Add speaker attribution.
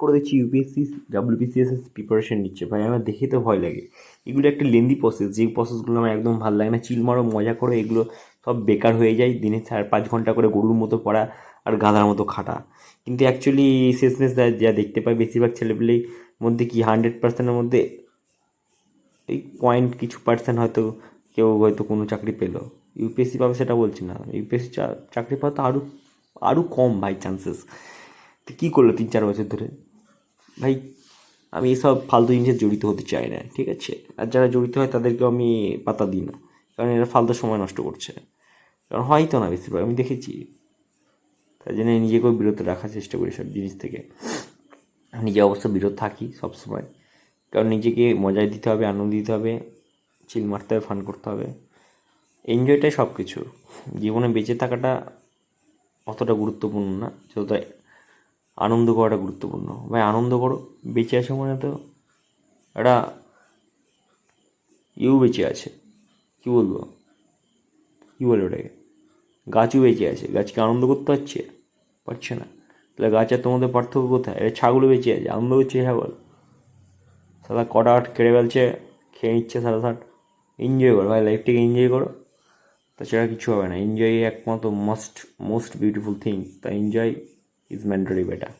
Speaker 1: করে দেখছি UPSC WBCS preparation নিচ্ছে। ভাই, আমার দেখে তো ভয় লাগে। এগুলো একটা লেন্দি প্রসেস যে প্রসেসগুলো আমার একদম ভালো লাগে না, চিল মারো, মজা করো, এগুলো সব বেকার হয়ে যায়। দিনে চার পাঁচ ঘণ্টা করে গরুর মতো পড়া আর গাধার মতো খাটা। কিন্তু অ্যাকচুয়ালি শেষমেশ যা যা দেখতে পাই, বেশিরভাগ ছেলেপেলের মধ্যে কি হান্ড্রেড পার্সেন্টের মধ্যে এই পয়েন্ট কিছু পার্সেন্ট হয়তো কেউ হয়তো কোনো চাকরি পেল। ইউপিএসসি পাবে সেটা বলছি না। ইউপিএসসি চাকরি পাওয়া তো আরও আরও কম ভাই চান্সেস তো কী করল তিন চার বছর ধরে? ভাই, আমি এসব ফালতু জিনিসে জড়িত হতে চাই না, ঠিক আছে? আর যারা জড়িত হয় তাদেরকেও আমি পাতা দিই না, কারণ এরা ফালতু সময় নষ্ট করছে। কারণ হয় তো না বেশিরভাগ, আমি দেখেছি। তাই জন্য নিজেকেও বিরত রাখার চেষ্টা করি সব জিনিস থেকে। নিজে অবশ্য বিরত থাকি সবসময় কারণ নিজেকে মজায় দিতে হবে, আনন্দ দিতে হবে, চিল মারতে হবে, ফান করতে হবে। এনজয়টাই সব কিছু জীবনে বেঁচে থাকাটা অতটা গুরুত্বপূর্ণ না, যতটা আনন্দ করাটা গুরুত্বপূর্ণ। ভাই, আনন্দ করো। বেঁচে আছে মানে তো একটা ইউ বেঁচে আছে। কী বলব? কী বলব ওটাকে? গাছও বেঁচে আছে। গাছকে আনন্দ করতে পারছে? পারছে না। তাহলে গাছ আর তোমাদের পার্থক্য কোথায়? এটা ছাগলও বেঁচে আছে। আনন্দ করছে ছাগল। সারা কটা আট কেড়ে ফেলছে, খেয়ে নিচ্ছে সারা সাট এনজয় করো। ভাই লাইফটাকে এনজয় করো। তাছাড়া কিছু হবে না। এনজয় একমাত্র মাস্ট মোস্ট বিউটিফুল থিং তা এনজয় is mandatory beta